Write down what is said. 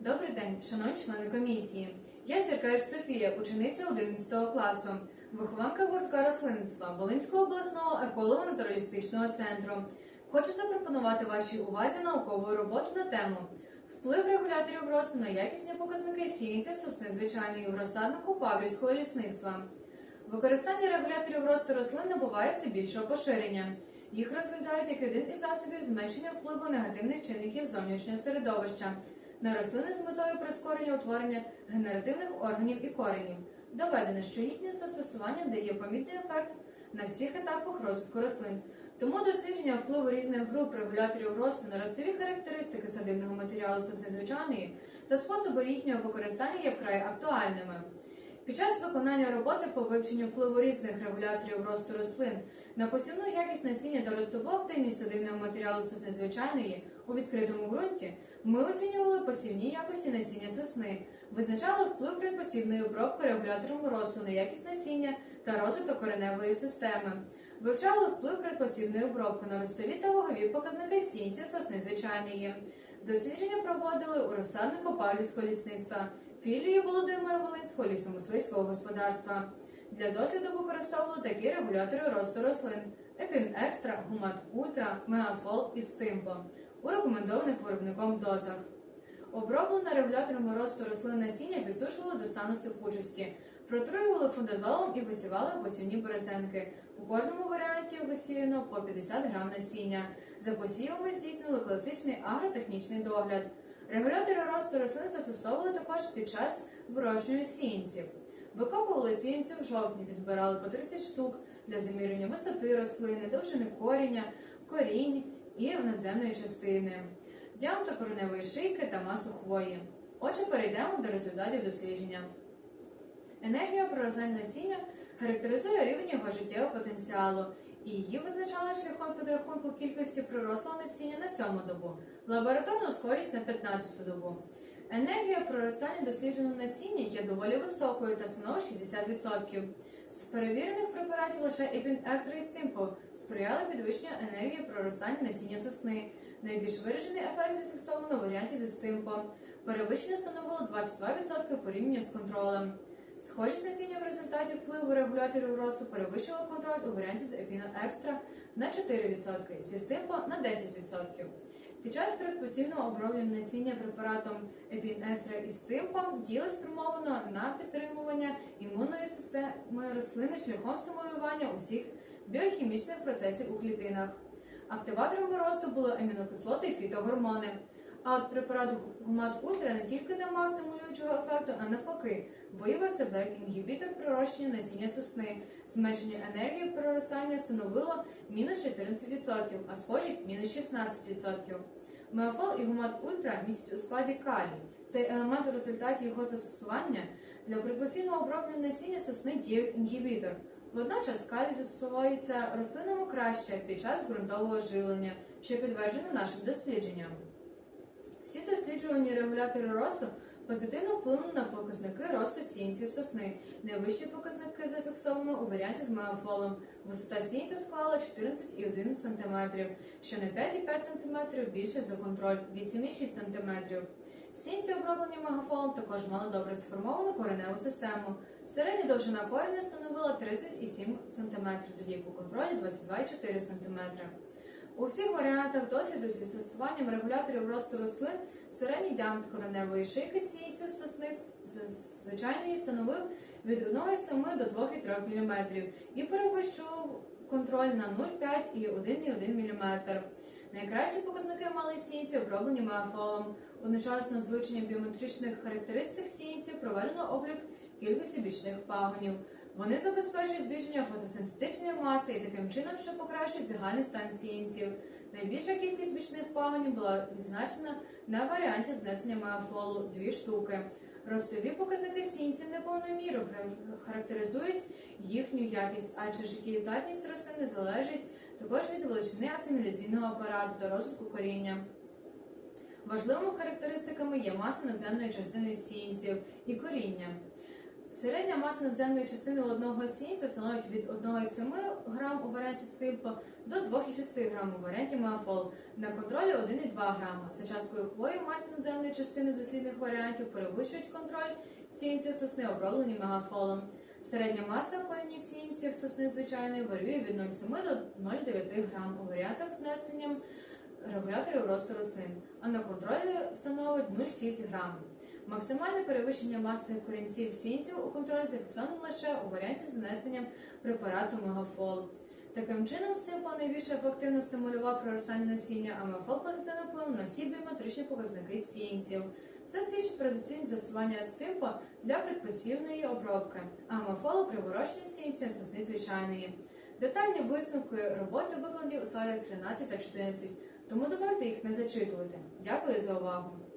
Добрий день, шановні члени комісії. Я Сіркевич Софія, учениця 11 класу, вихованка гуртка рослинництва Волинського обласного еколого-натуралістичного центру. Хочу запропонувати вашій увазі наукову роботу на тему вплив регуляторів росту на якісні показники сіянців сосни звичайної в розсаднику Павлівського лісництва. Використання регуляторів росту рослин набуває все більшого поширення. Їх розглядають як один із засобів зменшення впливу негативних чинників зовнішнього середовища на рослини з метою прискорення утворення генеративних органів і коренів. Доведено, що їхнє застосування дає помітний ефект на всіх етапах розвитку рослин. Тому дослідження впливу різних груп регуляторів росту на ростові характеристики садибного матеріалу сосни та способи їхнього використання є вкрай актуальними. Під час виконання роботи по вивченню впливу різних регуляторів росту рослин на посівну якість насіння та ростову активність садибного матеріалу сосни звичайної у відкритому ґрунті ми оцінювали посівні якості насіння сосни, визначали вплив предпосівної обробки регулятором росту на якість насіння та розвиток кореневої системи, вивчали вплив предпосівної обробки на ростові та вагові показники сінця сосни звичайної. Дослідження проводили у розсаднику Павлівського лісництва, філії Володимира Волинського лісомисливського господарства. Для досліду використовували такі регулятори росту рослин: Епін Екстра, Гумат Ультра, Мегафол і Стимпо у рекомендованих виробником дозах. Оброблене регуляторами росту рослин насіння підсушували до стану сипучості, протруювали фундазолом і висівали посівні березенки. У кожному варіанті висіяно по 50 грам насіння. За посівами здійснювали класичний агротехнічний догляд. Регулятори росту рослин застосовували також під час вирощування сіянців. Викопували сіянців в жовтні, відбирали по 30 штук для замірювання висоти рослини, довжини коріння, корінь і надземної частини, діаметр кореневої шийки та масу хвої. Отже, перейдемо до результатів дослідження. Енергія проростання насіння характеризує рівень його життєвого потенціалу, і її визначали шляхом підрахунку кількості пророслого насіння на сьому добу, лабораторну схожість на 15 добу. Енергія проростання дослідженого насіння є доволі високою та становить 60%. З перевірених препаратів лише Епін Екстра і Стимпо сприяли підвищенню енергії проростання насіння сосни. Найбільш виражений ефект зафіксовано в варіанті зі Стимпо. Перевищення становило 22% порівняно з контролем. Схожість насіння в результаті впливу регуляторів росту перевищувала контроль у варіанті з Епіно Екстра на 4%, зі Стимпо на 10%. Під час передпосівного оброблення насіння препаратом епінесра із Стимпом діло спрямовано на підтримування імунної системи рослини шляхом стимулювання усіх біохімічних процесів у клітинах. Активаторами росту були амінокислоти і фітогормони. А от препарат Гумат Ультра не тільки не мав стимулюючого ефекту, а навпаки, виявив себе як інгібітор прирощення насіння сосни. Зменшення енергії проростання становило мінус 14%, а схожість мінус 16%. Меофол і гумат Ультра містять у складі калій. Цей елемент у результаті його застосування для предпосівного оброблення насіння сосни діє інгібітор. Водночас калій застосовується рослинами краще під час ґрунтового живлення, що підтверджено нашим дослідженням. Всі досліджувані регулятори росту позитивно вплинули на показники росту сіянців сосни. Найвищі показники зафіксовано у варіанті з меофолом. Висота сіянця склала 14,1 см, що на 5,5 см більше за контроль 8,6 см. Сінці, оброблені мегафолом, також мали добре сформовану кореневу систему. Середня довжина кореня становила 30,7 см, тоді у контролі 22,4 см. У всіх варіантах досвіду зі застосуванням регуляторів росту рослин середній діаметр кореневої шийки сіянців сосни звичайної становив від 1,7 до 2,3 мм і перевищував контроль на 0,5 і 1,1 мм. Найкращі показники мали сіянці, оброблені меафолом. Одночасно з біометричних характеристик сіянців проведено облік кількості бічних пагонів. Вони забезпечують збільшення фотосинтетичної маси і таким чином, що покращують загальний стан сіянців. Найбільша кількість бічних пагонів була відзначена на варіанті знесення меафолу – дві штуки. Ростові показники сіянців неповною мірою характеризують їхню якість, адже життєздатність рослини залежить також від величини асиміляційного апарату та розвитку коріння. Важливими характеристиками є маса надземної частини сіянців і коріння. Середня маса надземної частини одного сінця становить від 1,7 грам у варіанті стимпо до 2,6 грам у варіанті меафол. На контролі 1,2 грама. За часткою хвої масі надземної частини дослідних варіантів перевищують контроль сінців сосни, оброблені мегафолом. Середня маса коренів сінців сосни звичайної варює від 0,7 до 0,9 грам у варіантах з внесенням регуляторів росту рослин, а на контролі становить 0,6 грам. Максимальне перевищення маси корінців сінців у контролі зафіксовано лише у варіанті з внесенням препарату мегафол. Таким чином, стимпо найбільш ефективно стимулював проростання насіння, а мегафол позитивно вплинув на всі біометричні показники сінців. Це свідчить про доцільність застосування стимпо для предпосівної обробки, а мегафолу при вирощенні сінців сосни звичайної. Детальні висновки роботи викладені у слайдах 13 та 14, тому дозвольте їх не зачитувати. Дякую за увагу!